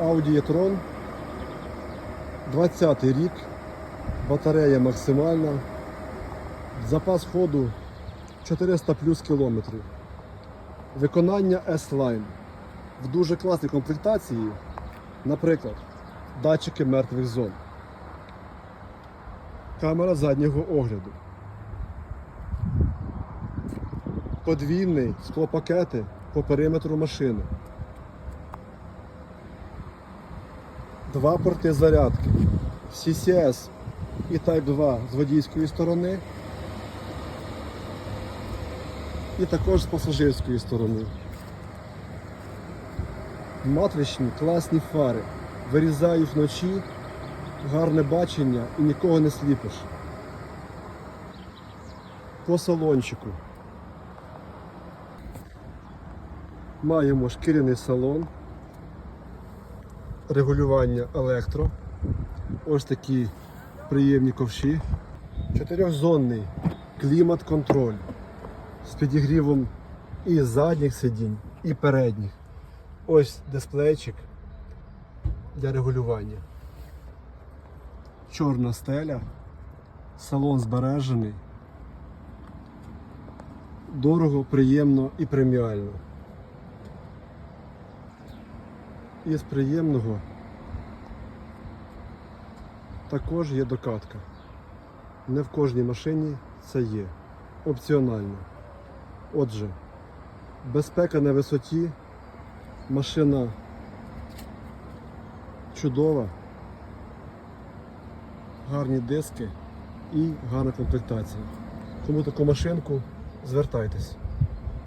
Audi e-tron. 20 рік. Батарея максимальна. Запас ходу 400 плюс кілометрів. Виконання S-Line. В дуже класній комплектації, наприклад, датчики мертвих зон. Камера заднього огляду. Подвійний склопакети по периметру машини. Два порти зарядки. CCS і Type 2 з водійської сторони. І також з пасажирської сторони. Матричні класні фари. Вирізають вночі, гарне бачення і нікого не сліпиш. По салончику. Маємо шкіряний салон, регулювання електро. Ось такі приємні ковші. Чотирьохзонний клімат-контроль з підігрівом і задніх сидінь, і передніх. Ось дисплейчик для регулювання. Чорна стеля, салон збережений. Дорого, приємно і преміально. Із приємного також є докатка. Не в кожній машині це є. Опціонально. Отже, безпека на висоті, машина чудова, гарні диски і гарна комплектація. Кому таку машинку, звертайтесь.